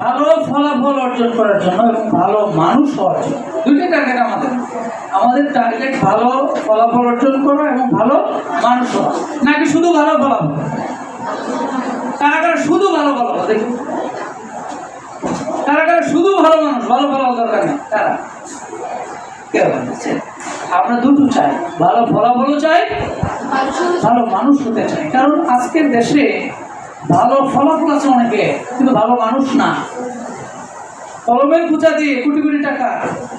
ভালো ফলাফল অর্জন করার জন্য এবং ভালো মানুষ হওয়ার জন্য। দুইটা টার্গেট আমাদের। আমাদের টার্গেট ভালো ফলাফল অর্জন করা এবং ভালো মানুষ হওয়া। নাকি শুধু ভালো ফলাফল? কারা শুধু ভালো ফলাফল দেখুন কারা কারা শুধু ভালো মানুষ ভালো ফলাফল দরকার নেই। কারা? কেউ আমরা দুটো চাই। ভালো ফলাফলও চাই ভালো মানুষ হতে চাই। কারণ আজকের দেশে ভালো ফলাফল আছে অনেকে, কিন্তু ভালো মানুষ না। কলমের পূজা দিয়ে কোটি কোটি টাকা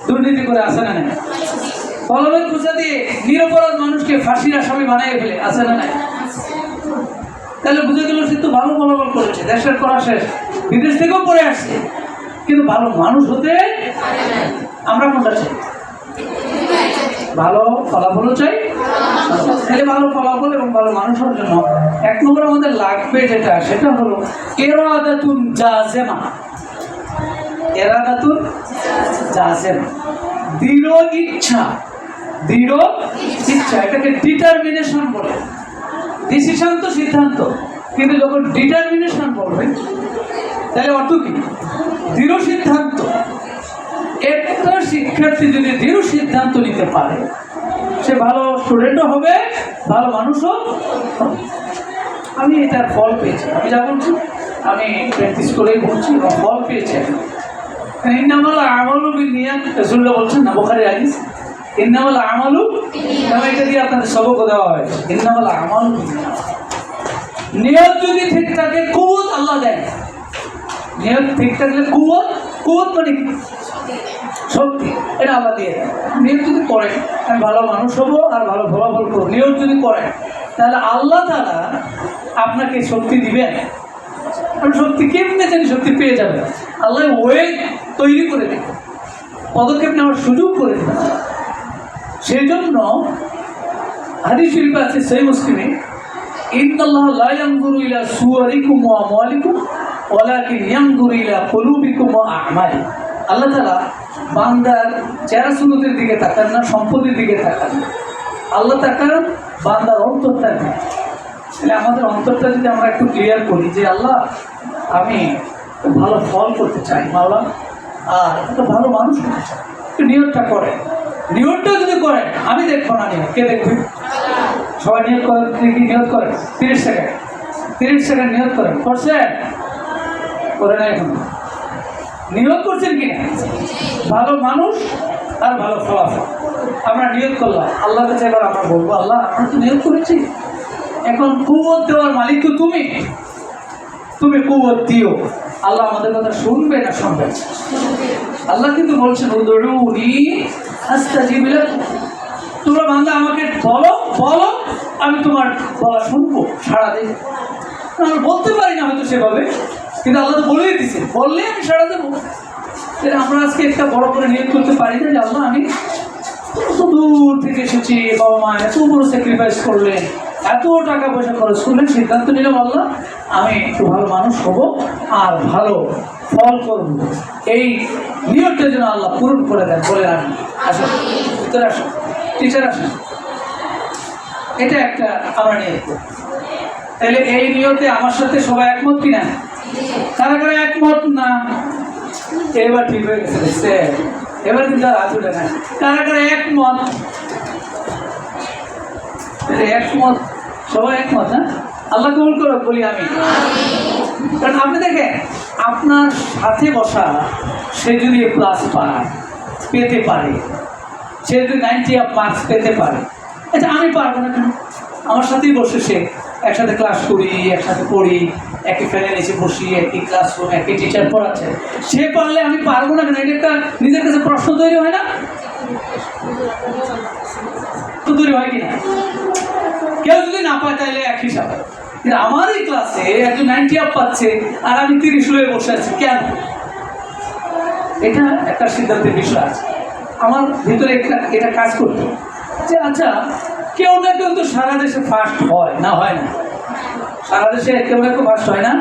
দুর্নীতি করে আসে না কলমের পূজা দিয়ে নিরপরাধ মানুষকে ফাঁসির আসামি বানিয়ে ফেলে আসে না তাহলে বুঝে গেল সে তো ভালো ফলাফল করেছে, দেশের করা শেষ, বিদেশ থেকেও পড়ে আসছে। কিন্তু ভালো মানুষ হতে আমরা কোনটা চাই? ভালো ফলাফলও চাই তাহলে ভালো ফলাফল এবং ভালো মানুষ হওয়ার জন্য। এক নম্বর আমাদের লাগবে যেটা, সেটা হলো এরাদাতুন জাজেমা। এরাদাতুন জাজেমা। দৃঢ় ইচ্ছা দৃঢ় ইচ্ছা, এটাকে ডিটারমিনেশন বলে। ডিসিশন তো সিদ্ধান্ত, কিন্তু যখন ডিটারমিনেশন বলবে, তাহলে অর্থ কি? দৃঢ় সিদ্ধান্ত। একটা শিক্ষার্থী যদি দৃঢ় সিদ্ধান্ত নিতে পারে, সে ভালো স্টুডেন্টও হবে, ভালো মানুষও। আমি এটার ফল পেয়েছি। আমি যা বলছি, আমি প্র্যাকটিস করেই বলছি এবং ফল পেয়েছি আমি। ইন্নামাল আমালু নিয়ে রসুল্লাহ বলছেন না বোখারি আজিজ ইন্নামাল আমালু এবং এটা দিয়ে আপনাদের সবক দেওয়া হয়। ইন্নামাল আমালু নিয়ত যদি ঠিক থাকে আল্লাহ দেয়। নিয়ত ঠিক থাকলে কুবত কুবত মানে? শক্তি এটা দেয়। যদি করেন, আমি ভালো মানুষ হব আর ভালো ফলাফল করব। নিয়ত যদি করেন, তাহলে আল্লাহ তারা আপনাকে দিবেন। শক্তি পেয়ে যাবে? আল্লাহ ওয়ে তৈরি করে দেবে পদক্ষেপ নেওয়ার সুযোগ করে দেবে সেই জন্য হাদিস শরীফ আছে, সেই মুসলিমে ইলা সুওয়ারিকুম ওয়া আমওয়ালিকুম, ওয়ালাকিন ইয়ানজুরু ইলা কুলুবিকুম আল্লাহ তালা বান্দার চেহারা সুরতের দিকে তাকান না, সম্পদের দিকে তাকান। আল্লাহ তাকান বান্দার অন্তরটা দিকে। তাহলে আমাদের অন্তরটা যদি আমরা একটু ক্লিয়ার করি যে, আল্লাহ, আমি ভালো ফল করতে চাই, মাওলা, আর একটা ভালো মানুষ হতে চাই। একটু নিয়তটা করে নিয়তটা যদি করেন, আমি দেখব না নিয়ত। কে দেখবে? সবাই নিয়োগ করেন? কি নিয়োগ করেন? তিরিশ সেকেন্ড। তিরিশ সেকেন্ড নিয়োগ করেন। করছেন? করে না এখন। নিয়োগ করছেন কি না ভালো মানুষ আর ভালো ফলাফল আমরা নিয়োগ করলাম। আল্লাহ কাছে এবার আমরা বলব, আল্লাহ আমরা তো নিয়োগ করেছি এখন কুয়ত দেওয়ার মালিক তো তুমি। তুমি কুয়ত দিও। আল্লাহ আমাদের কথা শুনবে না শুনবে আল্লাহ কিন্তু বলছেন উদরুনি আস্তাজিব লাকুম তোমরা বান্দা, আমাকে বলো বলো, আমি তোমার বলা শুনব সারা দিন আমি বলতে পারি না হয়তো সেভাবে। কিন্তু আল্লাহ তো বলেই দিছে বললে আমি সারা দেবো। তাহলে আমরা আজকে একটা বড় করে নিয়োগ করতে পারি না যে আল্লাহ আমি কত দূর থেকে এসেছি, বাবা মা এত বড় স্যাক্রিফাইস করলেন, এত টাকা পয়সা খরচ করলেন, সিদ্ধান্ত নিলাম আল্লাহ, আমি একটু ভালো মানুষ হব আর ভালো ফল করব। এই নিয়মটা যেন আল্লাহ পূরণ করে দেন বলে রাখেন আসুন ভিতরে আসুন। টিচার আসুন। এটা একটা আমরা নিয়ত তাহলে এই নিয়তে আমার সাথে সবাই একমত কিনা? কারা কারা একমত না। এবার ঠিক হয়ে গেছে এবার কিন্তু আর না। কারা কারা একমত একমত সবাই একমত না আল্লাহ কবুল করো বলি আমি। কারণ আপনি দেখেন, আপনার সাথে বসা, সে যদি প্লাস পায়, পেতে পারে। সে যদি নাইনটি মার্কস পেতে পারে। আচ্ছা আমি পারব না কেন? আমার সাথেই বসে সে। একসাথে ক্লাস করি, একসাথে পড়ি, একই ফ্যানের নিচে বসি, একই ক্লাসরুম একই টিচার পড়াচ্ছে। সে পারলে আমি পারব না কেন? এটা একটা নিজের কাছে প্রশ্ন তৈরি হয় না? তৈরি হয় কিনা? কেউ যদি না পায় তাহলে এক হিসাবে। কিন্তু আমার এই ক্লাসে একজন নাইনটি আপ পাচ্ছে আর আমি তিরিশ হয়ে বসে আছি, কেন? এটা একটা সিদ্ধান্তের বিষয় আছে। আমার ভিতরে এটা কাজ করতো। যে আচ্ছা কেউ না কেউ তো সারা দেশে ফার্স্ট হয়, না হয় না। সারা দেশে কেউ না কেউ ফার্স্ট হয় না।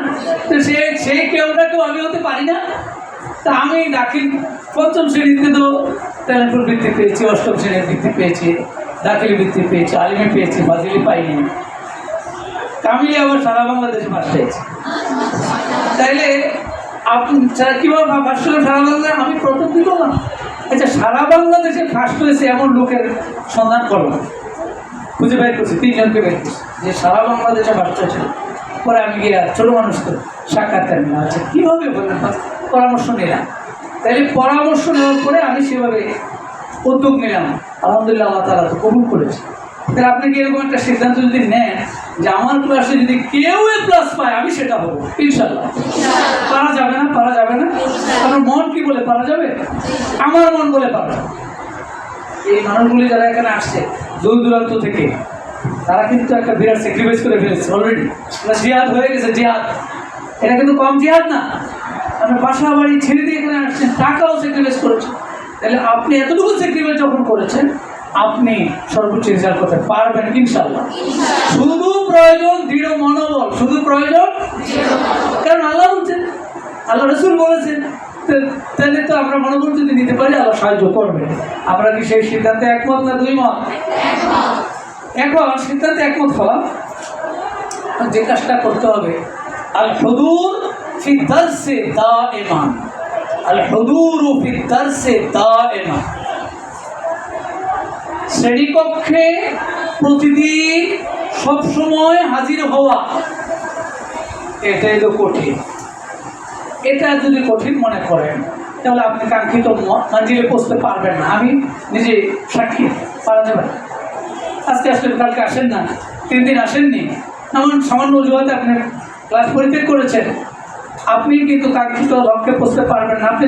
তো সে সেই কেউ না কেউ আমি হতে পারি না। তা আমি দাখিল পঞ্চম শ্রেণীতে তো ট্যালেন্টফুল বৃত্তি পেয়েছি, অষ্টম শ্রেণির বৃত্তি পেয়েছি, দাখিল বৃত্তি পেয়েছি, আলিমে পেয়েছি, ফাজিলি পাইনি। কামিলে আবার সারা বাংলাদেশে ফার্স্ট হয়েছে। তাইলে আপনি কীভাবে ফার্স্ট হলো সারা বাংলায় আমি প্রথম দিত না আচ্ছা সারা বাংলাদেশে ফার্স্ট হয়েছে এমন লোকের সন্ধান করলাম। খুঁজে বের করছি তিনজনকে বের করছি। যে সারা বাংলাদেশে বাচ্চা ছিল পরে আমি গিয়ে ছোটো মানুষ তো সাক্ষাৎকার নিলাম আচ্ছা কীভাবে বললেন? পরামর্শ নিলাম। তাহলে পরামর্শ নেওয়ার পরে আমি সেভাবে উদ্যোগ নিলাম। আলহামদুলিল্লাহ আল্লাহ তালা তো কবুল করেছে। তাহলে আপনি কি এরকম একটা সিদ্ধান্ত যদি নেন যে আমার ক্লাসে যদি কেউ এ প্লাস পায় আমি সেটা হব ইনশাল্লাহ পারা যাবে না পারা যাবে না। আপনার মন কি বলে পারা যাবে? আমার মন বলে পারা যাবে। এই মানুষগুলি যারা এখানে আসছে দূর দূরান্ত থেকে। তারা কিন্তু একটা বিরাট স্যাক্রিফাইস করে ফেলেছে অলরেডি জিহাদ হয়ে গেছে জিহাদ। এটা কিন্তু কম জিহাদ না। আপনার বাসা বাড়ি ছেড়ে দিয়ে এখানে আসছেন টাকাও স্যাক্রিফাইস করেছেন। তাহলে আপনি এতটুকু স্যাক্রিফাইস যখন করেছেন আপনি সর্বোচ্চ রেজাল্ট করতে পারবেন ইনশাল্লাহ শুধু প্রয়োজন দৃঢ় মনোবল। শুধু প্রয়োজন? কারণ আল্লাহ বলছেন আল্লাহ রসুল বলেছেন তাহলে তো আমরা মনে মনোবল যদি নিতে পারি, আল্লাহ সাহায্য করবে। আমরা কি সেই সিদ্ধান্তে একমত না দুই মত এখন সিদ্ধান্তে একমত হওয়া। যে কাজটা করতে হবে। আর হুদুর ফি দারসে দাইমান আল হুদুর ফি দারসে দাইমান শ্রেণীকক্ষে প্রতিদিন সবসময় হাজির হওয়া। এটাই তো কঠিন। এটা যদি কঠিন মনে করেন, তাহলে আপনি কাঙ্ক্ষিত মঞ্জিলে পৌঁছতে পারবেন না। আমি নিজে সাক্ষী, পারা যাবে। আজকে আসলে কালকে আসেন না, তিন দিন আসেননি। এমন সামান্য অজুহাতে আপনি ক্লাস পরিত্যাগ করেছেন। আপনি কিন্তু কাঙ্ক্ষিত লক্ষ্যে পৌঁছতে পারবেন না। আপনি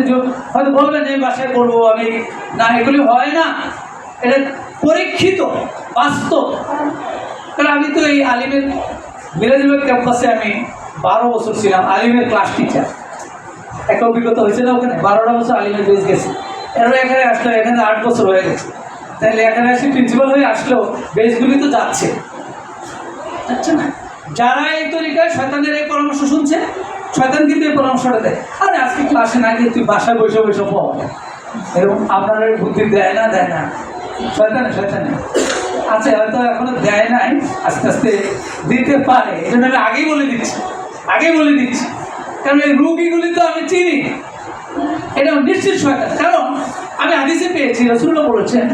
হয়তো বলবেন এই বাসায় করব আমি। না, এগুলি হয় না। এটা পরীক্ষিত, বাস্তব। কারণ আমি তো এই আলিমের, মিরাজুলের ক্যাম্পাসে আমি বারো বছর ছিলাম, আলিমের ক্লাস টিচার একটা অভিজ্ঞতা হয়েছে না ওখানে? বারোটা বছর আলিমের বেশ গেছে। এরপর এখানে আসলো, এখানে আট বছর হয়ে গেছে। তাহলে এখানে এসে প্রিন্সিপাল হয়ে আসলেও বেশগুলি তো যাচ্ছে। যাচ্ছে না। যারা এই তরিকায় শয়তানের এই পরামর্শ শুনছে, শয়তান কিন্তু এই পরামর্শটা দেয়। আরে আজকে ক্লাসে না গিয়ে তুই বাসায় বসে বসে পড়। এরকম আপনার এই বুদ্ধি দেয় না দেয় না। শয়তানে শয়তানে। আচ্ছা হয়তো এখনও দেয় নাই, আস্তে আস্তে দিতে পারে। এটা আমি আগেই বলে দিচ্ছি। আগেই বলে দিচ্ছি। কারণ এই রুগীগুলি তো আমি চিনি। এটা নিশ্চিত শয়তান। কারণ আমি হাদিসে পেয়েছি রসুল্লাহ বলেছেন,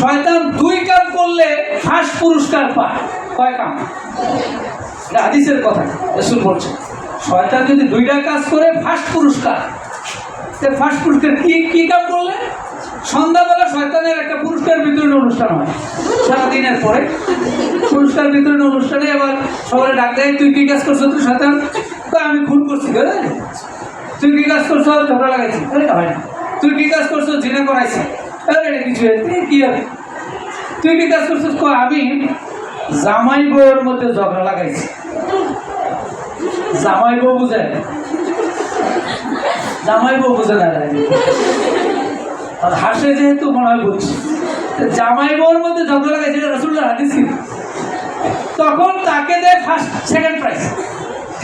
শয়তান দুই কাম করলে ফার্স্ট পুরস্কার পায়। কয় কাম? এটা কথা, রসুল বলছে শয়তান যদি দুইটা কাজ করে ফার্স্ট পুরস্কার। ফার্স্ট পুরস্কার কি কি কাম করলে? সন্ধ্যাবেলা শয়তানের একটা পুরস্কার বিতরণ অনুষ্ঠান হয়। সারাদিনের পরে। পুরস্কার বিতরণ অনুষ্ঠানে আবার সবাই ডাক দেয়, তুই কি কাজ করছ তুই শয়তান? আমি খুন করছি তুই কি কাজ করছ? ঝগড়া লাগাইছি। হয় না তুই কি কাজ করছ? জিনা করাইছি। কিছু। কি হবে? তুই কি কাজ করছিস? আমি জামাই বউয়ের মধ্যে ঝগড়া লাগাইছি। জামাই বউ বুঝে? জামাই বউ বুঝে না আর হাসে যেহেতু মনে হয় বুঝছি। তো জামাই বউর মধ্যে ঝগড়া লাগাইছে রসুল্লাহ হাদিস। তখন তাকে দেয় ফার্স্ট সেকেন্ড প্রাইজ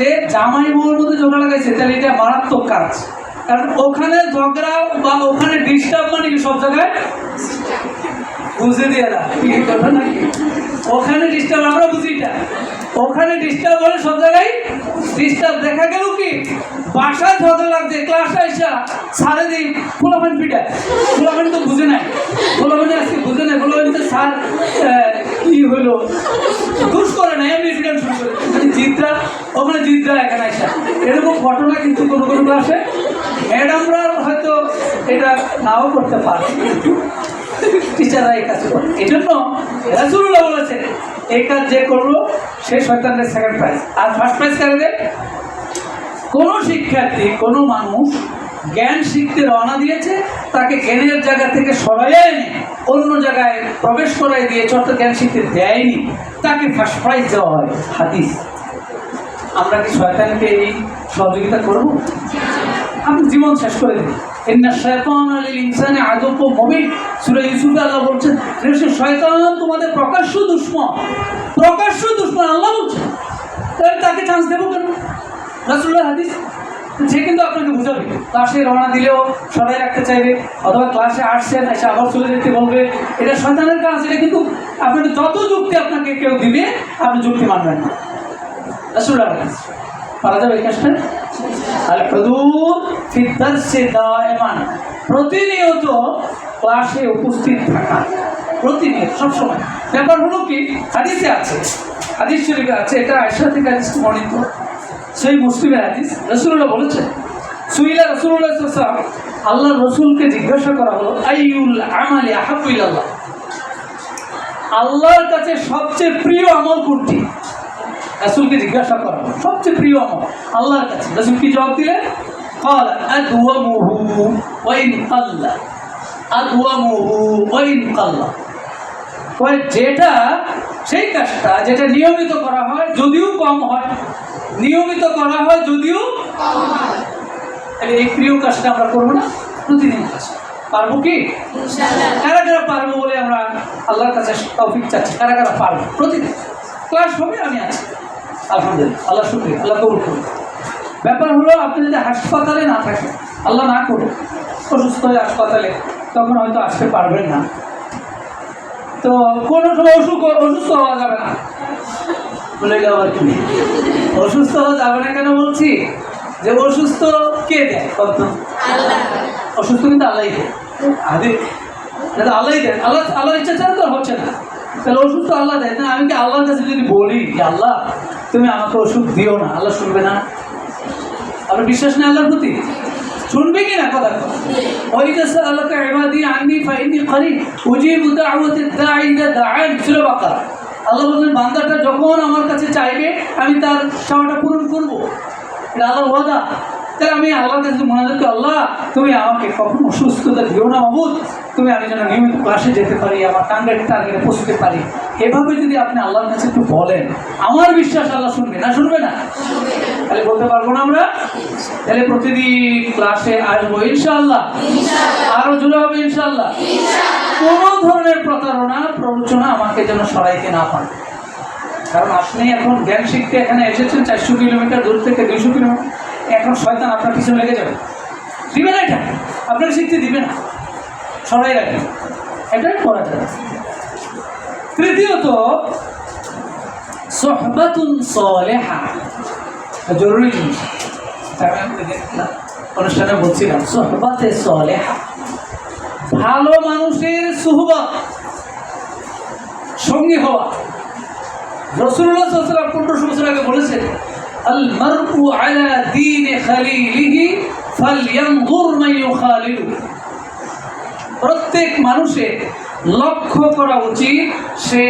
যে জামাই বউর মধ্যে ঝগড়া লাগাইছে তাহলে এটা মারাত্মক কাজ। কারণ ওখানে ঝগড়া বা ওখানে ডিস্টার্ব মানে কি? সব জায়গায় বুঝে দিয়ে না নাকি? ওখানে ডিস্টার্ব আমরা বুঝি এটা। ওখানে ডিস্টার্ব হলে সব জায়গায় ডিস্টার্ব দেখা গেল কি? বাসায় ঝগড়া লাগছে ক্লাসে আইসা সারে দিন ফুলাফান পিটা ফুলাফান তো বুঝে নাই ফুলাফানে আজকে বুঝে নাই তো আহ, কি হলো দুষ করে না এমনি ফিডান শুরু করে জিদ্রা ওখানে জিদ্রা এখানে আইসা এরকম ঘটনা কিন্তু কোনো কোনো ক্লাসে ম্যাডামরা হয়তো এটা নাও করতে পারে। টিচাররা এই কাজ করে। এই জন্য রাসুল্লাহ বলেছে, এই কাজ যে করল, সে শয়তানের সেকেন্ড প্রাইজ আর ফার্স্ট প্রাইজ কারে দেয়? কোনো শিক্ষার্থী, কোনো মানুষ জ্ঞান শিখতে রওনা দিয়েছে, তাকে জ্ঞানের জায়গা থেকে সরাইয়া এনে অন্য জায়গায় প্রবেশ করাই দিয়ে চট্ট জ্ঞান শিখতে দেয়নি। তাকে ফার্স্ট প্রাইজ দেওয়া হয়, হাদিস। আমরা কি শয়তানকে এই সহযোগিতা করব? আপনি জীবন শেষ করে দিন ইন্না শয়তান আলিল ইনসানে আদব মুবিন। সূরা ইউসুফে আল্লাহ বলছেন নিশ্চয় শয়তান, তোমাদের প্রকাশ্য দুশ্মন প্রকাশ্য দুশ্মন, আল্লাহ বলছেন। তাহলে তাকে চান্স দেবো কেন? রাসূলুল্লাহ হাদিস সে কিন্তু আপনাকে বুঝাবে। ক্লাসে রওনা দিলেও সবাই রাখতে চাইবে, অথবা ক্লাসে আসছেন, এসে আবার চলে যেতে বলবে। এটা শয়তানের কাজ, এটা কিন্তু আপনাকে যত যুক্তি আপনাকে কেউ দিবে, আপনি যুক্তি মানবেন না। রাসূলুল্লাহ হাদিস পারা যাবে কাজটা। আল হুদুর ফি দারসি প্রতিনিয়ত ক্লাসে উপস্থিত থাকা। প্রতিনিয়ত, সবসময়। ব্যাপার হলো কি, হাদিসে আছে, হাদিস শরীফে আছে, এটা আয়সা থেকে হাদিস বর্ণিত। সেই মুসলিমের হাদিস রসুল্লাহ বলেছেন। সুইলা রসুল্লাহ সাল্লাম আল্লাহ রসুলকে জিজ্ঞাসা করা হলো আইউল আমালি আহাবুল আল্লাহ আল্লাহর কাছে সবচেয়ে প্রিয় আমল কোনটি? রাসুলকে জিজ্ঞাসা করা হলো সবচেয়ে প্রিয় আমল আল্লাহর কাছে রাসুল কি জবাব দিলেন قال أدومه وإن قل أدومه وإن قل কয় যেটা সেই কাজটা যেটা নিয়মিত করা হয় যদিও কম হয় নিয়মিত করা হয় যদিও তাহলে এই প্রিয় কাজটা আমরা করবো না প্রতিদিন কাজ পারবো কি কারা কারা পারবো বলে আমরা আল্লাহর কাছে তৌফিক চাচ্ছি কারা কারা পারবো প্রতিদিন ক্লাস হবে আমি আছি আলহামদুলিল্লাহ। আল্লাহ শুক্রিয়া আল্লাহ কবুল করুন। ব্যাপার হলো আপনি যদি হাসপাতালে না থাকেন আল্লাহ না করুন অসুস্থ হয়ে হাসপাতালে তখন হয়তো আসতে পারবেন না। তো কোনো সময় অসুখ অসুস্থ হওয়া যাবে না। বলে গেল অসুস্থ হওয়া যাবে না কেন বলছি? যে অসুস্থ কে দেয় কত অসুস্থ কিন্তু আল্লাহ দেয়। আরে এটা আল্লাহ দেয়। আল্লাহ আল্লাহর ইচ্ছা ছাড়া তো হচ্ছে না। তাহলে অসুস্থ আল্লাহ দেয় না? আমি কি আল্লাহর কাছে যদি বলি যে আল্লাহ তুমি আমাকে ওষুধ দিও না, আল্লাহ শুনবে না। আপনার বিশ্বাস নেই আল্লাহর প্রতি? শুনবে কি না কথা ওই স্যার আল্লাহকে দিয়ে আননি ফাইনি করি উজিবু দাওয়াতিদ দাঈ ইদা দায় ছিল বাকা আল্লাহ বলছেন, বান্দাটা যখন আমার কাছে চাইবে, আমি তার চাওয়াটা পূরণ করব। এটা আল্লাহর ওয়াদা। তাহলে আমি আল্লাহর কাছে মনে রাখি আল্লাহ তুমি আমাকে কখনো অসুস্থতা দিও না মাবুদ তুমি আমি যেন নিয়মিত ক্লাসে যেতে পারি আমার টার্গেট টার্গেটে পৌঁছতে পারি। এভাবে যদি আপনি আল্লাহর কাছে একটু বলেন আমার বিশ্বাস আল্লাহ শুনবে না শুনবে না? তাহলে বলতে পারব না আমরা? তাহলে প্রতিদিন ক্লাসে আসব ইনশাআল্লাহ। আরও জোরে হবে ইনশাআল্লাহ। কোনো ধরনের প্রতারণা প্ররোচনা আমাকে যেন সরাইতে না পারে। কারণ আপনি এখন জ্ঞান শিখতে এখানে এসেছেন চারশো কিলোমিটার দূর থেকে দুইশো কিলোমিটার। এখন শয়তান আপনার পিছনে লেগে যাবে। দিবে না এটা। আপনাকে শিখতে দিবে না। সরাই রাখবে। এটাই করা যাবে তৃতীয়ত সোহবাতুন সলেহা। জরুরি জিনিস। দেখলাম, অনুষ্ঠানে বলছিলাম সোহবাতে সলেহা। ভালো মানুষের সুহবত সঙ্গী হওয়া। রসুল্লাহ সাল্লাম পনেরোশো বছর আগে বলেছেন মারউ আলা দীন খালিলিহি ফালয়ানজুর মান ইউখালিলু প্রত্যেক মানুষের লক্ষ্য করা উচিত, সে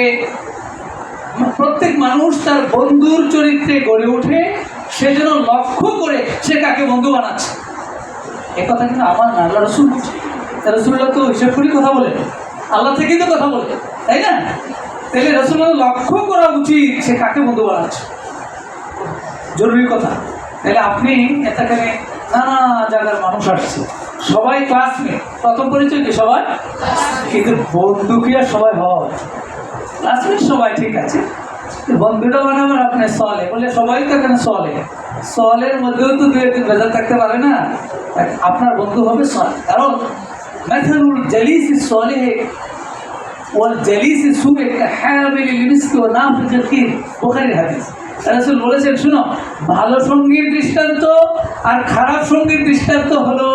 প্রত্যেক মানুষ তার বন্ধুর চরিত্রে গড়ে ওঠে, সে যেন লক্ষ্য করে সে কাকে বন্ধু বানাচ্ছে। এ কথা কিন্তু আমার না, আল্লাহ রসুল রসুল্লাহ তো হিসেব করে কথা বলে আল্লাহ থেকেই তো কথা বলে, তাই না? তাহলে রসুল্লাহ লক্ষ্য করা উচিত সে কাকে বন্ধু বানাচ্ছে। জরুরি কথা। তাহলে আপনি এখানে নানা জায়গার মানুষ আসছে। সবাই ক্লাসমেট প্রথম পরিচয় কি সবাই কিন্তু বন্ধু কি আর সবাই হয়। ক্লাসমেট সবাই ঠিক আছে। বন্ধুটা বানাবার আপনি সলে বলে সবাই তো এখানে সলে সলের মধ্যেও তো দু একদিন ভেজাল থাকতে পারে না। আপনার বন্ধু হবে সল কারণ মেথানুল জালিস সলে ওর জালিস সুবে হ্যামিল লিমিসকে ও নাম ফিকির বোখারির হাদিস। রাসূল বলেছেন, শুনো, ভালো সঙ্গীর দৃষ্টান্ত আর খারাপ সঙ্গীর দৃষ্টান্ত হলো,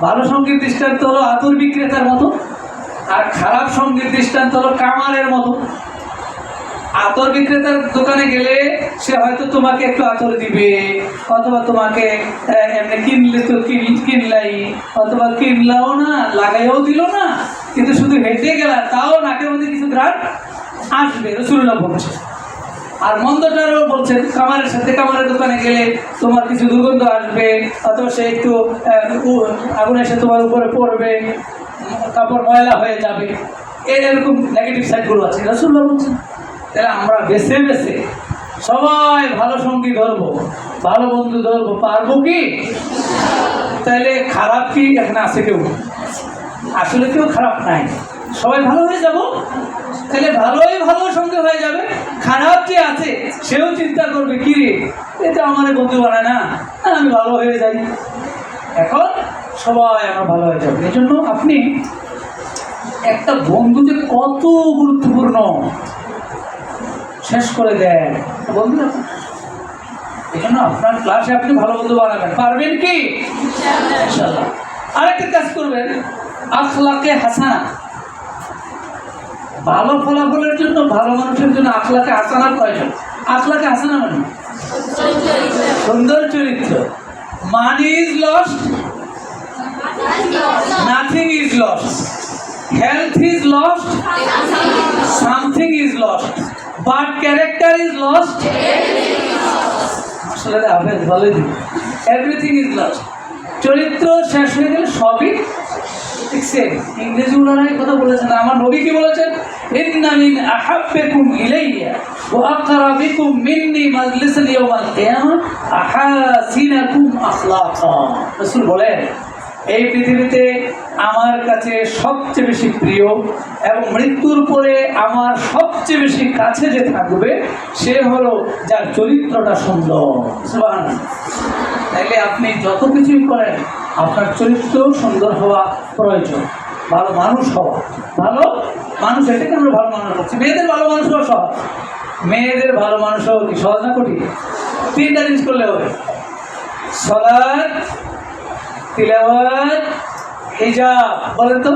ভালো সঙ্গীর দৃষ্টান্ত হলো আতুর বিক্রেতার মতো আর খারাপ সঙ্গীর দৃষ্টান্ত হলো কামারের মতো। আতর বিক্রেতার দোকানে গেলে সে হয়তো তোমাকে একটু আতর দিবে, অথবা তোমাকে এমনি কিনলে তো কিন- কিনলাই, অথবা কিনলাও না, লাগাইও দিল না, কিন্তু শুধু হেঁটে গেলা তাও নাকের মধ্যে কিছু গ্রাট আসবে। রসুল্লাহ বলছে আর মন্দটারও বলছেন কামারের সাথে কামারের দোকানে গেলে তোমার কিছু দুর্গন্ধ আসবে, অথবা সে একটু আগুন এসে তোমার উপরে পড়বে, কাপড় ময়লা হয়ে যাবে। এর এরকম নেগেটিভ সাইডগুলো আছে। রসুল্লাহ বলছেন, তাহলে আমরা বেছে বেছে সবাই ভালো সঙ্গী ধরবো, ভালো বন্ধু ধরবো, পারব কি? তাহলে খারাপ কি? এখানে আছে কেউ আসলে কেউ খারাপ নাই। সবাই ভালো হয়ে যাব? তাহলে ভালোই ভালো সঙ্গে খারাপ যে আছে, সেও চিন্তা করবে কি রে এটা আমার বন্ধু বানায় না, আমি ভালো হয়ে যাই। এখন সবাই আমার ভালো হয়ে যাবে। এই জন্য আপনি একটা বন্ধু যে কত গুরুত্বপূর্ণ, শেষ করে দেয় বন্ধু এই জন্য আপনার ক্লাসে আপনি ভালো বন্ধু বানাবেন। পারবেন কি? আরেকটা কাজ করবেন। আখলাকে হাসানা। ভালো ফলাফলের জন্য, ভালো মানুষের জন্য আখলাকে হাসানা প্রয়োজন। আখলাকে হাসানা মানে? সুন্দর চরিত্র। Money is lost nothing is lost health is lost something is lost but character is lost আসলে হাফেজ ভালোই দিন। এভরিথিং ইজ লস্ট চরিত্র শেষ হয়ে গেলে সবই দেখছেন ইংরেজি উনারাই কথা বলেছেন। আমার নবী কি বলেছেন? ইন্না মিন আহাব্বিকুম ইলাইয়া ওয়া আকরাবিকুম মিন্নি মাজলিসান ইয়াওমাল কিয়ামা আহাসিনাকুম আখলাকা। রাসূল বলেন, এই পৃথিবীতে আমার কাছে সবচেয়ে বেশি প্রিয় এবং মৃত্যুর পরে আমার সবচেয়ে বেশি কাছে যে থাকবে, সে হলো যার চরিত্রটা সুন্দর। তাইলে আপনি যত কিছুই করেন আপনার চরিত্র সুন্দর হওয়া প্রয়োজন। ভালো মানুষ হওয়া। ভালো মানুষ, এটাকে আমরা ভালো মানুষ হচ্ছি মেয়েদের ভালো মানুষ হওয়া সহজ। মেয়েদের ভালো মানুষ হওয়া কি সহজ না কঠিন? তিনটা জিনিস করলে হবে। সলাদ তিলাওয়াত, হিজাব। বলেন তো।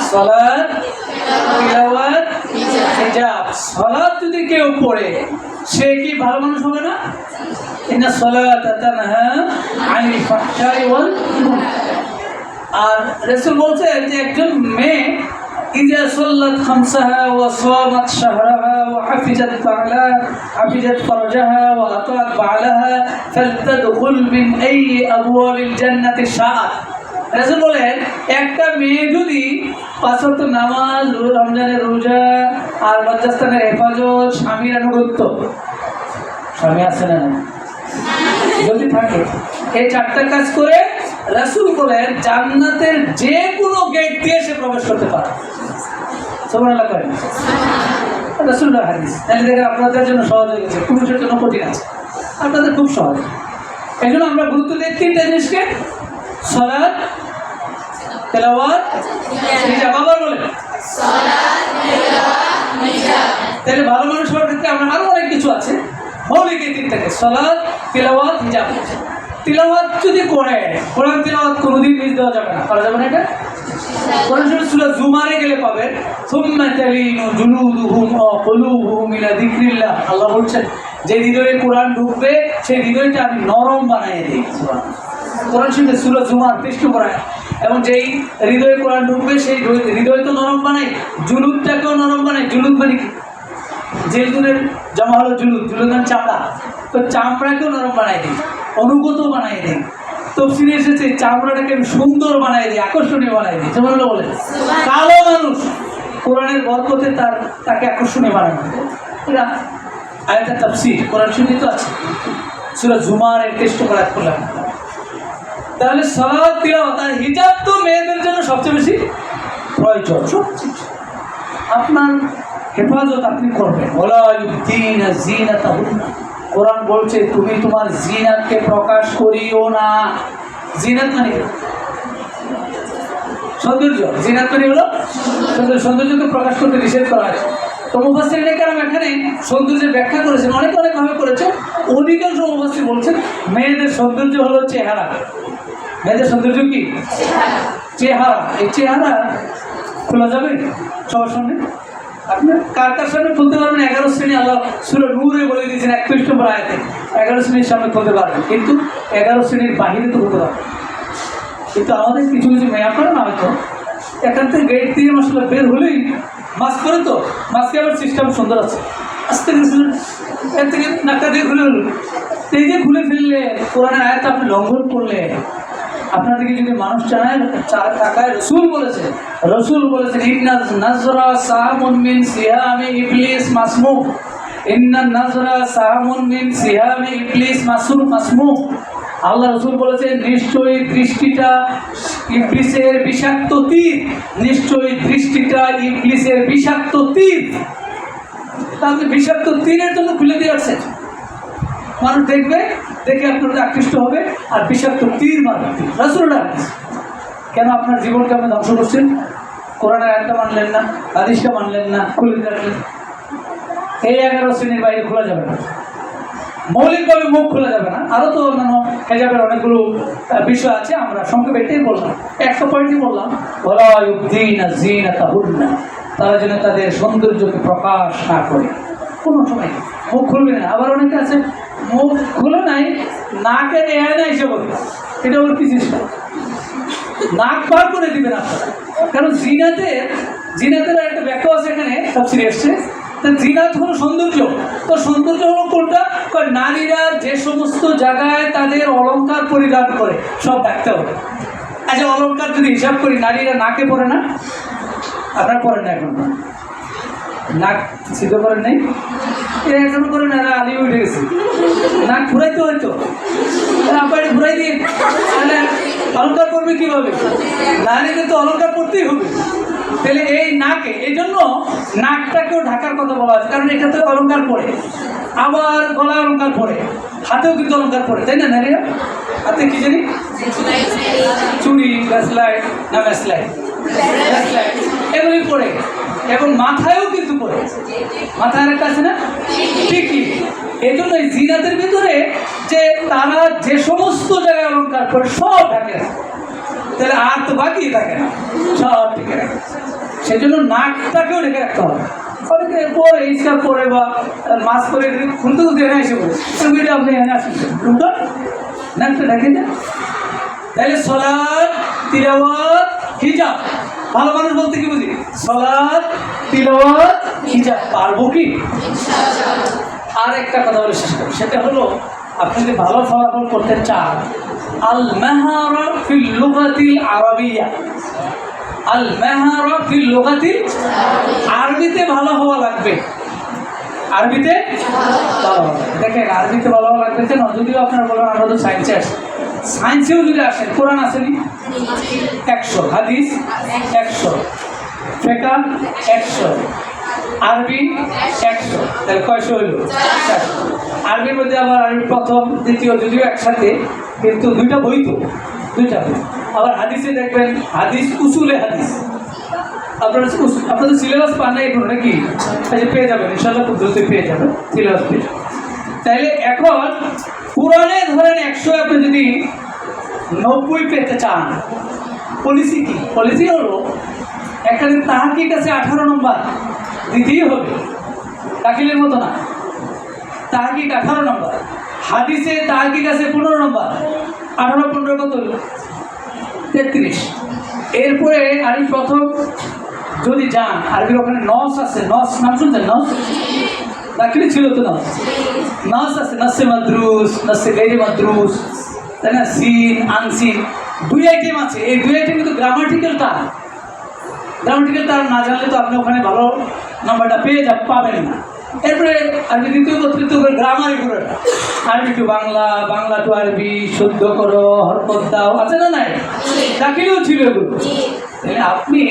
সলাদ তিলাওয়াত হিজাব সলাদ যদি কেউ পড়ে, সে কি ভালো মানুষ হবে না? ইন্না তানহা আনিল আর রাসূল বলছেন যে একজন মেয়ে, ইজা সাল্লাত খামসাহা ওয়া সামাত শাহরাহা ওয়া হাফিজাত ফালাহা হাফিজাত ফারজাহা ওয়া আতাত বালাহা রাসূল বলেন, একটা মেয়ে যদি পাঁচ ওয়াক্ত নামাজ রমজানের রোজা আর লজ্জাস্থানের হেফাজত স্বামীর আনুগত্য, স্বামী আছে না যদি থাকে, এই চারটা কাজ করে রাসূল বলেন, জান্নাতের যে কোনো গেট দিয়ে সে প্রবেশ করতে পারে। সুবহানাল্লাহ করেন। রাসূলের হাদিস। তাহলে দেখেন আপনাদের জন্য সহজ হয়ে গেছে, পুরুষের জন্য কঠিন আছে। আপনাদের খুব সহজ। এই জন্য আমরা গুরুত্ব দিই তিনটা জিনিসকে। সলাদ তেলাওয়াত তাহলে ভালো মানুষ হওয়ার ক্ষেত্রে আমরা অনেক কিছু আছে। মৌলিক এই তিনটাকে সলাদ তিলাওয়াত হিজাব যদি করে কোরআন তিলাওয়াত কোনোদিন মিস দেওয়া যাবে না। করা যাবে না এটা? জুমারে গেলে ইলা আল্লাহ বলছেন, যে হৃদয়ে কোরআন ঢুকবে, সেই হৃদয়টা আমি নরম বানিয়ে দিই। কোরআন শরীফে সূরা জুমার পৃষ্ঠ পড়ায় এবং যেই হৃদয়ে কোরআন ঢুকবে সেই হৃদয় তো নরম বানাই জুলুদটাকেও নরম বানাই জুলুদ মানে কি? জেলগুনের জমা হলো জুলুদ জুলুদ মানে চামড়া। তো চামড়াকেও নরম বানাই দিই অনুগত বানাই দিই তফসিলে এসেছে চামড়াটাকে আমি সুন্দর বানাই দিই আকর্ষণীয় বানাই দিই যেমন বলে কালো মানুষ কোরআনের বরকতে তার তাকে আকর্ষণীয় দিই এটা আয়তা তাফসির কোরআন শরীফে তো আছে। সুরা জুমার এর টেস্ট করা করলাম তাহলে সলাদ তিলাওয়াত আর হিজাব তো মেয়েদের জন্য সবচেয়ে বেশি প্রয়োজন। আপনার হেফাজত আপনি করবেন। কোরআন বলছে, তুমি তোমার জিনাতকে প্রকাশ করিও না। জিনাত মানে? সৌন্দর্য। জিনাত মানে হলো সৌন্দর্য। সৌন্দর্যকে প্রকাশ করতে নিষেধ করা হয় তো মুফাসির কারণ এখানে সৌন্দর্যের ব্যাখ্যা করেছেন। অনেক অনেক ভাবে করেছে অধিকাংশ মুফাসির বলছেন, মেয়েদের সৌন্দর্য হলো চেহারা। মেয়েদের সৌন্দর্য কি? চেহারা, এই চেহারা খোলা যাবে সবার সামনে? আপনি কার কার সামনে খুলতে পারবেন? এগারো শ্রেণি আল্লাহ সুরে নূরে বলে দিয়েছেন এক পৃষ্ঠ পর আয়াতে। এগারো শ্রেণির সামনে খুলতে পারবেন, কিন্তু এগারো শ্রেণির বাহিরে তো খুলতে পারবেন। কিন্তু আমাদের কিছু কিছু মেয়ে আপনারা না হয়তো এখান থেকে গেট দিয়ে মশলা বের হলেই মাছ করে তো মাছকে আবার সিস্টেম সুন্দর আছে। আস্তে করে এর থেকে নাকা দিয়ে খুলে এই যে খুলে ফেললে, কোরআনের আয়াত আপনি লঙ্ঘন করলে আপনাদেরকে যদি মানুষ চায় টাকায় রসুল বলেছে, রসুল বলেছেন ইন্না নাজরা সাহামুন মিন সিহামি ইবলিস মাসমুম ইন্না নাজরা সাহামুন মিন সিহামি ইবলিস মাসুম মাসমুম আল্লাহ রসুল বলেছেন, নিশ্চয়ই দৃষ্টিটা ইবলিসের বিষাক্ত তীর নিশ্চয়ই দৃষ্টিটা ইবলিসের বিষাক্ত তীর তাহলে বিষাক্ত তীরের জন্য খুলে দিয়ে আসছে। মানুষ দেখবে, দেখে আপনার আকৃষ্ট হবে আর বিষাক্ত তীর রাসুলরা কেন আপনার জীবনকে আপনি ধ্বংস করছেন? কোরআনের আয়টা মানলেন না, হাদিসটা মানলেন না, খুলে রাখলেন এই এগারো শ্রেণির বাইরে খোলা যাবে না। মৌলিকভাবে মুখ খোলা যাবে না। আরও তো অন্যান্য হেজাবের অনেকগুলো বিষয় আছে, আমরা সংক্ষেপে এটাই বললাম। একশো পয়েন্টই বললাম তাহুন্না তারা যেন তাদের সৌন্দর্যকে প্রকাশ না করে। কোনো সময় মুখ খুলবে না। আবার অনেকে আছে মুখ খুলে নাই নাকের এড়ে নাই সে বলে। এটা ওর কি চেষ্টা নাক বার করে দিবেন আপনারা। কারণ জিনাতের জিনাতের একটা ব্যাখ্যা আছে এখানে তাফসিরে এসছে। জিনাত হলো সৌন্দর্য। তো সৌন্দর্য হলো কোনটা? নারীরা যে সমস্ত জায়গায় তাদের অলংকার পরিধান করে, সব দেখতে হবে। আচ্ছা অলংকার যদি হিসাব করি, নারীরা নাকে পরে না? আপনার পরে না এখন। নাক সিদ্ধ করেন নেই? এ, এখনও করে না আলি উঠে গেছে। নাক ঘুরাইতে হয়তো আপনারে ঘুরাই দিন। তাহলে অলঙ্কার করবে কীভাবে? নারীকে তো অলঙ্কার করতেই হবে। তাহলে এই নাকে, এই জন্য নাকটাকেও ঢাকার কথা বলা আছে কারণ এটাতে অলঙ্কার পড়ে। আবার গলা অলঙ্কার পড়ে, হাতেও কিন্তু অলঙ্কার পড়ে, তাই না, নারীরা? হাতে কি জানি? চুড়ি ব্যাসলাইট, না ব্যাসলাইট? ব্যাসলাইট। এগুলি পড়ে। এবং মাথায়ও কিন্তু মাথায় আর আছে না? ঠিকই। এই জন্য এই জিনাতের ভিতরে যে তারা যে সমস্ত জায়গায় অলঙ্কার করে সব ঢাকে রাখে। তাহলে আর তো বাকি থাকে না। সব ঢেকে রাখে। সেই জন্য নাকটাকেও ঢেকে রাখতে হবে। অনেকে পরে ইস্কার পরে বা মাছ করে খুলতে খুলতে এনে এসে বলে আপনি এনে আসেন। শুনতো নাকটা ঢেকে দেন। তাহলে সলাদ তিলাওয়াত, হিজাব। ভালো মানুষ বলতে কি বুঝি? সলাদ তিলাওয়াত হিজাব। পারব কি? আর একটা কথা বলে শেষ করি। সেটা হলো আপনি যদি ভালো ফলাফল করতে চান আল মেহারা ফিল লুগাতিল আরবিয়া। আল মেহারা ফিল লুগাতিল আরবিতে ভালো হওয়া লাগবে। আরবিতে ভালো দেখেন আরবিতে ভালো হওয়া লাগবে কেন? যদিও আপনারা বলবেন আমরা তো সায়েন্সে আসি সায়েন্সেও যদি আসেন কোরআন আসেনি একশো, হাদিস একশো, ফেকা একশো, আরবি একশো। তাহলে কয়শো হইল? আরবির মধ্যে আবার আরবি প্রথম, দ্বিতীয় যদিও একসাথে, কিন্তু দুইটা বই তো, দুইটা বই। আবার হাদিসে দেখবেন, হাদিস উসুলে হাদিস। আপনারা আপনাদের সিলেবাস পান না এগুলো নাকি? আচ্ছা পেয়ে যাবেন ইনশাল্লাহ খুব দ্রুতই পেয়ে যাবেন সিলেবাস পেয়ে যাবেন। তাইলে এখন পুরাণে ধরেন একশো আপনি যদি নব্বই পেতে চান। পলিসি কি? পলিসি হলো, এখানে তাহাকিক কাছে আঠারো নম্বর দিতেই হবে। দাখিলের মতো না। তাহাকিক আঠারো নম্বর। হাদিসে তাহাকিক আছে পনেরো নম্বর। আঠারো, পনেরো কত তেত্রিশ। এরপরে আমি প্রথম যদি যান, আরবির ওখানে নস আছে, নস, নাম শুনছেন? নস? দাখিলে ছিল তো নস? নস আছে, নসে মাদ্রুস, নসে গেরে মাদ্রুস। তাই না? সিন আনসিন দুই আইটেম আছে। এই দুই আইটেম কিন্তু গ্রামাটিক্যাল টার্ম গ্রামাটিক্যাল টার্ম না জানলে তো আপনি ওখানে ভালো নাম্বারটা পেয়ে যা পাবেন না। এরপরে আরবি দ্বিতীয় তৃতীয় করে গ্রামারই করে আরবি টু বাংলা বাংলা টু আরবি শুদ্ধ করো হরকত দাও। আছে না নাই? দাখিলেও ছিল এগুলো। তাহলে আপনি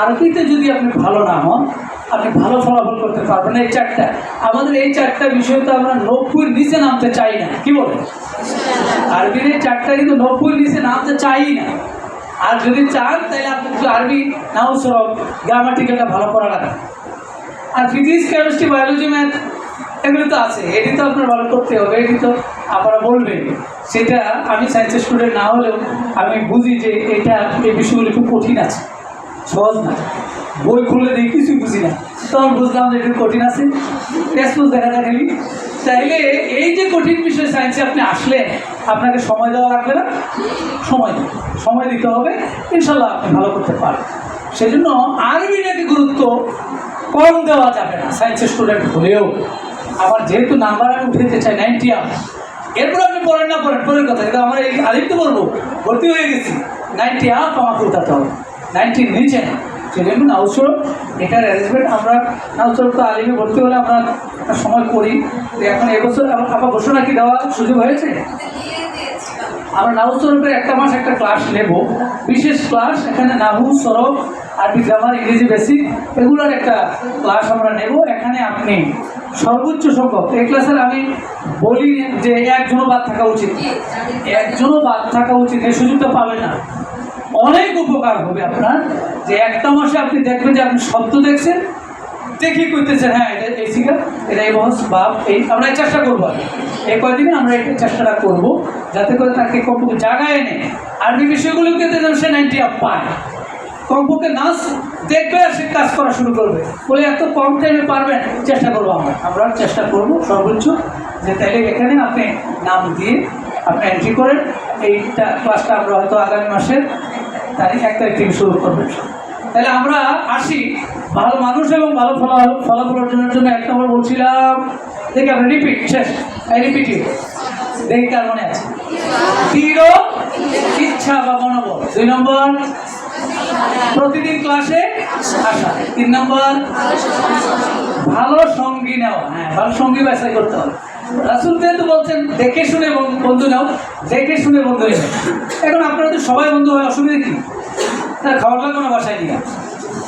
আরবিতে যদি আপনি ভালো না হন আপনি ভালো ফলাফল করতে পারবেন এই চারটা। আমাদের এই চারটা বিষয় তো আমরা নব্বইয়ের নিচে নামতে চাই না। কি বলেন? আরবির এই চারটা কিন্তু নব্বইয়ের নিচে নামতে চাই না। আর যদি চান, তাহলে আপনি একটু আরবি নাও, সরব। গ্রামাটিক্যালটা ভালো পড়া লাগবে আর ফিজিক্স কেমিস্ট্রি বায়োলজি ম্যাথ এগুলো তো আছে। এটি তো আপনার ভালো করতে হবে, এটি তো আপনারা বলবেন। সেটা আমি সায়েন্সের স্টুডেন্ট না হলেও আমি বুঝি যে এটা এই বিষয়গুলো খুব কঠিন আছে, সহজ না। বই খুলে দিই কিছু বুঝি না। তখন বুঝলাম যে একটু কঠিন আছে। টেক্সট দেখা দেখালি তাইলে এই যে কঠিন বিষয় সায়েন্সে আপনি আসলেন আপনাকে সময় দেওয়া লাগবে না। সময় সময় দিতে হবে। ইনশাল্লাহ আপনি ভালো করতে পারবেন। সেই জন্য আরবিটাকে গুরুত্ব কম দেওয়া যাবে না সায়েন্সের স্টুডেন্ট হলেও। আবার যেহেতু নাম্বার আমি উঠাতে চাই নাইনটি আপ এরপর আপনি পড়েন না পড়েন, পরের কথা। কিন্তু আমার এই আলিম তো বলব ভর্তি হয়ে গেছি। নাইনটি আপ আমাকে উঠাতে হবে। নাইনটির নিচে না। সেজন্য নাউসর এটার অ্যারেঞ্জমেন্ট আমরা নাউসর তো আলিমে ভর্তি হলে আমরা একটা সময় করি। তো এখন এবছর আবার ঘোষণা কি দেওয়া সুযোগ হয়েছে? আমরা নাহু সরফের একটা মাস একটা ক্লাস নেব। বিশেষ ক্লাস এখানে নাহু সরফ আরবি গ্রামার ইংরেজি বেসিক এগুলোর একটা ক্লাস আমরা নেব। এখানে আপনি সর্বোচ্চ সংখ্যক এই ক্লাসের আমি বলি যে একজনও বাদ থাকা উচিত। একজনও বাদ থাকা উচিত এই সুযোগটা পাবেন না। অনেক উপকার হবে আপনার। যে একটা মাসে আপনি দেখবেন যে আপনি শব্দ দেখছেন, দেখি করতেছেন হ্যাঁ এটা এই শিখা এটা এই বহস বাপ, এই আমরা এই চেষ্টা করব। এই কয়দিনে আমরা এই চেষ্টাটা করব, যাতে করে তাকে কমপক্ষে জায়গায় এনে। আরবি বিষয়গুলোকে যেন সে নাইনটি আপ পায়। কমপক্ষে নাচ দেখবে আর সে কাজ করা শুরু করবে। বলে, এত কম টাইমে পারবেন? চেষ্টা করব আমরা। আমরা চেষ্টা করব, সর্বোচ্চ, যে তাইলে এখানে আপনি নাম দিয়ে আপনি এন্ট্রি করেন। এইটা ক্লাসটা আমরা হয়তো আগামী মাসের তারিখ এক তারিখ থেকে শুরু করবেন তাহলে আমরা আসি। ভালো মানুষ এবং ভালো ফলাফল ফলাফল অর্জনের জন্য এক নম্বর বলছিলাম। দেখি আমরা রিপিট শেষ। এই রিপিট ইউ দেখি কার মনে আছে? দৃঢ় ইচ্ছা বা মনোবল? দুই নম্বর? প্রতিদিন ক্লাসে আসা। তিন নম্বর? ভালো সঙ্গী নেওয়া। হ্যাঁ ভালো সঙ্গী বাছাই করতে হবে। রাসুল যেহেতু বলছেন, দেখে শুনে বন- বন্ধু নাও, দেখে শুনে বন্ধু নেবে এখন আপনারা তো সবাই বন্ধু হয়, অসুবিধা কি? না, খাওয়ার লাগবে না বাসায় নিয়ে?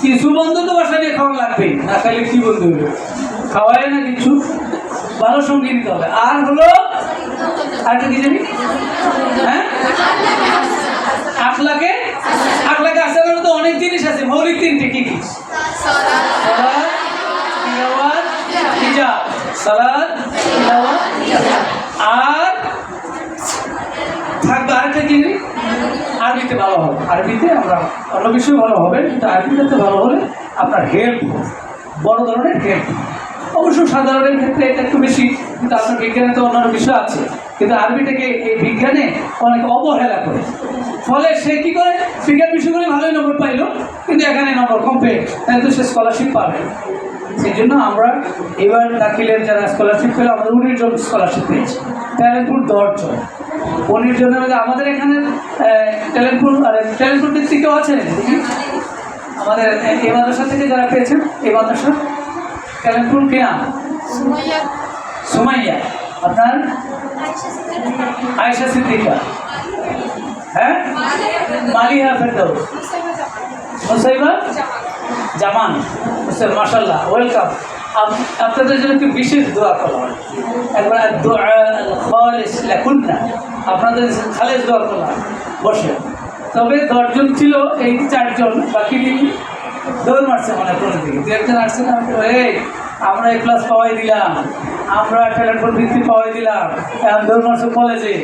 কিছু বন্ধু তো বাসায় নিয়ে খাওয়ার লাগবেই না খাইলে কি বন্ধু হবে? খাওয়ায় না কিছু? ভালো সঙ্গী নিতে হবে। আর হলো আরেকটা কি জানি? হ্যাঁ? আখলাকে? আখলাকে আসার তো অনেক জিনিস আছে, মৌলিক তিনটে কি কি? সালাদ। আর থাকবে আরেকটা কি? জানি? আরবিতে ভালো হবে। আরবিতে আমরা অন্য বিষয়ে ভালো হবে, কিন্তু আরবিতে ভালো হলে আপনার হেল্প বড় ধরনের হেল্প অবশ্য সাধারণের ক্ষেত্রে এটা একটু বেশি, কিন্তু আপনার বিজ্ঞানে তো অন্যান্য বিষয় আছে। কিন্তু আরবিটাকে এই বিজ্ঞানে অনেক অবহেলা করে। ফলে সে কি করে? বিজ্ঞান বিষয়গুলি ভালোই নম্বর পাইলো, কিন্তু এখানে নম্বর কম পেয়ে তাহলে তো সে স্কলারশিপ পাবে। সেই জন্য আমরা এবার দাখিলের যারা স্কলারশিপ পেল আমাদের উনিশ জন স্কলারশিপ পেয়েছি। ট্যালেন্টপুর দশজন উনিশ জনের মধ্যে আমাদের এখানে ট্যালেন্টপুর আর ট্যালেন্টপুর ভিত্তিকেও আছে আমাদের এ- মাদ্রাসা থেকে যারা পেয়েছেন এই মাদ্রাসা। ট্যালেন্টপুর কি নাম? সুমাইয়া। আপনার? আয়েশা সিদ্দিকা। হ্যাঁ? মালিহা ফেরদৌস। মুসাইবা জামান, হোসেন মাসাল্লাহ ওয়েলকাম। আপনাদের জন্য একটু বিশেষ দোয়া হয় একবার লেখুন না আপনাদের খালেজ দোয়া করা। বসে। তবে দশজন ছিল, এই চারজন, বাকি দৌড় মারছে মানে কোনো দিকে। দু একজন আসছে না আমরা এই ক্লাস পাওয়াই দিলাম। আমরা ট্যালেন্ট ভিত্তি পাওয়াই দিলাম। এখন দৌড় মারছে কলেজে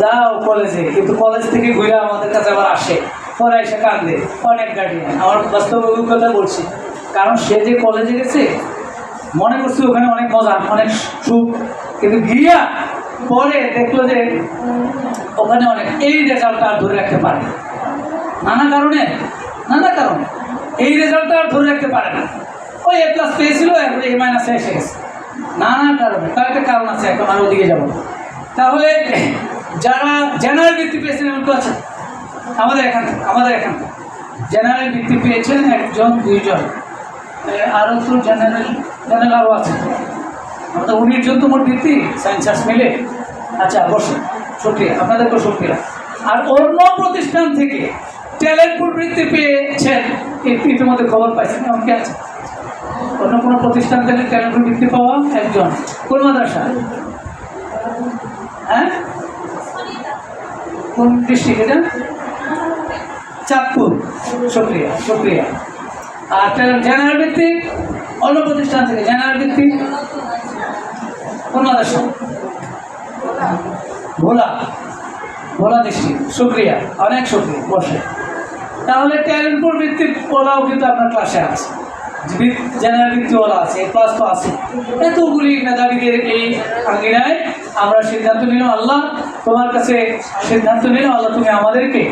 যাও কলেজে কিন্তু কলেজ থেকে ঘুরে আমাদের কাছে আবার আসে। পরে এসে কান্দে অনেক গার্ডিয়ান আমার বাস্তব অভিজ্ঞতা বলছি। কারণ সে যে কলেজে গেছে, মনে করছে ওখানে অনেক মজা, অনেক সুখ। কিন্তু গিয়া পরে দেখল যে ওখানে অনেক এই রেজাল্টটা আর ধরে রাখতে পারে। নানা কারণে নানা কারণে এই রেজাল্টটা আর ধরে রাখতে পারে না। ওই এ প্লাস পেয়েছিল, এরপরে এ মাইনাসে এসে গেছে। নানা কারণে একটা কারণ আছে, এখন আমি ওদিকে যাব তাহলে যারা জেনারেল বৃত্তি পেয়েছেন এমন কেউ আছে? আমাদের এখান থেকে, আমাদের এখান থেকে। জেনারেল বৃত্তি পেয়েছেন একজন, দুইজন। আরও তো জেনারেল জেনারেল আরও আছে। আমাদের উনিশ জন তো মোট বৃত্তি সায়েন্স মিলে। আচ্ছা বসে শুক্রিয়া আপনাদেরকেও শুক্রিয়া আর অন্য প্রতিষ্ঠান থেকে ট্যালেন্টফুল বৃত্তি পেয়েছেন ইতিমধ্যে খবর পাইছেন এমন কি আছে। অন্য কোনো প্রতিষ্ঠান থেকে ট্যালেন্টফুল বৃত্তি পাওয়া একজন, কোন মাদ্রাসা? হ্যাঁ? কোন ডিস্ট্রিক্ট এটা? চাঁদপুর। শুক্রিয়া শুক্রিয়া আর জেনারেল ভিত্তিক, অন্য প্রতিষ্ঠান থেকে জেনারেল ভিত্তি অন্যদেশ ভোলা ভোলা ডিস্ট্রিক্ট শুক্রিয়া অনেক শুক্রিয়া বসে। তাহলে ট্যালেন্টপুর ভিত্তিক ওলাও কিন্তু আপনার ক্লাসে আছে। জেনারেল আছে ক্লাস তো আছে। এতগুলি মেধাবীদের এই আঙ্গিনায় আমরা সিদ্ধান্ত নিলাম আল্লাহ তোমার কাছে সিদ্ধান্ত নিলাম আল্লাহ তুমি আমাদেরকে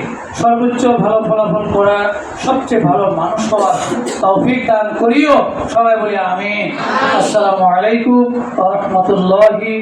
সর্বোচ্চ ভালো ফলাফল করার সবচেয়ে ভালো মানুষ হওয়ার তৌফিক দান করিও। সবাই বলি আমি আসসালামু আলাইকুম রহমতুল্লাহি